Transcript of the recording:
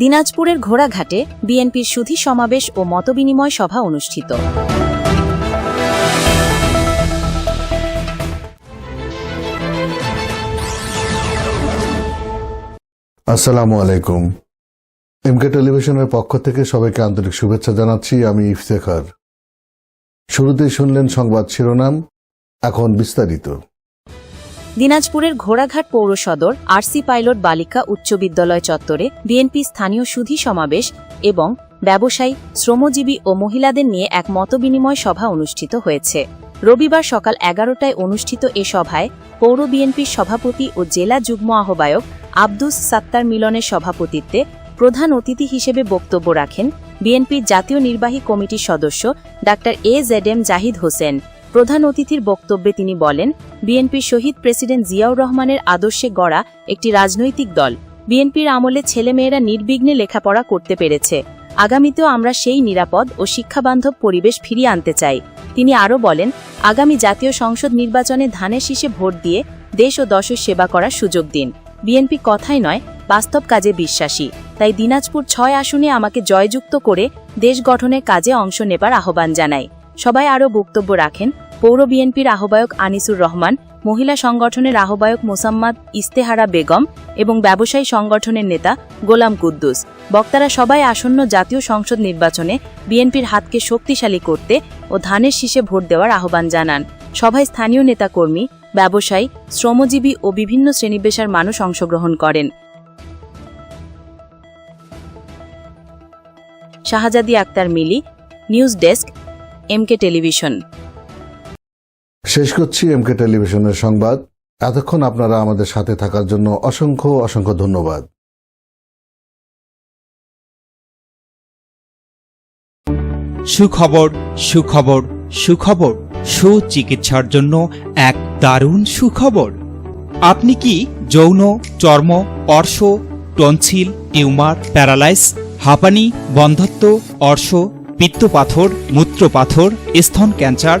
দিনাজপুরের ঘোড়াঘাটে বিএনপির সুধী সমাবেশ ও মতবিনিময় সভা অনুষ্ঠিত। আসসালামু আলাইকুম। এমকে টেলিভিশনের পক্ষ থেকে সবাইকে আন্তরিক শুভেচ্ছা জানাচ্ছি, আমি ইফতেখার। শুরুতেই শুনলেন সংবাদ শিরোনাম, এখন বিস্তারিত। দিনাজপুরের ঘোড়াঘাট পৌর সদর আরসি পাইলট বালিকা উচ্চ বিদ্যালয় চত্বরে বিএনপি স্থানীয় সুধী সমাবেশ এবং ব্যবসায়ী, শ্রমজীবী ও মহিলাদের নিয়ে এক মতবিনিময় সভা অনুষ্ঠিত হয়েছে। রবিবার সকাল এগারোটায় অনুষ্ঠিত এ সভায় পৌর বিএনপির সভাপতি ও জেলা যুগ্ম আহ্বায়ক আব্দুস সাত্তার মিলনের সভাপতিত্বে প্রধান অতিথি হিসেবে বক্তব্য রাখেন বিএনপির জাতীয় নির্বাহী কমিটির সদস্য ডা A Z M Zahid Hossain. প্রধান অতিথির বক্তব্যে তিনি বলেন, বিএনপির শহীদ প্রেসিডেন্ট জিয়াউর রহমানের আদর্শে গড়া একটি রাজনৈতিক দল। বিএনপির আমলে ছেলেমেয়েরা নির্বিঘ্নে লেখাপড়া করতে পেরেছে। আগামীতেও আমরা সেই নিরাপদ ও শিক্ষাবান্ধব পরিবেশ ফিরিয়ে আনতে চাই। তিনি আরও বলেন, আগামী জাতীয় সংসদ নির্বাচনে ধানের শীষে ভোট দিয়ে দেশ ও দশের সেবা করার সুযোগ দিন। বিএনপি কথাই নয়, বাস্তব কাজে বিশ্বাসী। তাই দিনাজপুর ছয় আসনে আমাকে জয়যুক্ত করে দেশ গঠনের কাজে অংশ নেবার আহ্বান জানাই। সবাই আরও বক্তব্য রাখেন পৌর বিএনপির আহ্বায়ক আনিসুর রহমান, মহিলা সংগঠনের আহ্বায়ক মোসাম্মদ ইস্তেহারা বেগম এবং ব্যবসায়ী সংগঠনের নেতা গোলাম কুদ্দুস। বক্তারা সবাই আসন্ন জাতীয় সংসদ নির্বাচনে বিএনপির হাতকে শক্তিশালী করতে ও ধানের শীষে ভোট দেওয়ার আহ্বান জানান। সভায় স্থানীয় নেতাকর্মী, ব্যবসায়ী, শ্রমজীবী ও বিভিন্ন শ্রেণীপেশার মানুষ অংশগ্রহণ করেন। Shahzadi Akhtar Mili, news desk, MK television. শেষ করছি এমকে টেলিভিশনের সংবাদ। এতক্ষণ আপনারা আমাদের সাথে থাকার জন্য অসংখ্য অসংখ্য ধন্যবাদ। সুখবর সুখবর সুখবর, সুচিকিৎসার জন্য এক দারুণ সুখবর। আপনি কি যৌন, চর্ম, অর্শ, টনসিল, টিউমার, প্যারালাইস, হাঁপানি, বন্ধত্ব, অর্শ, পিত্তপাথর, মূত্রপাথর, স্তন ক্যান্সার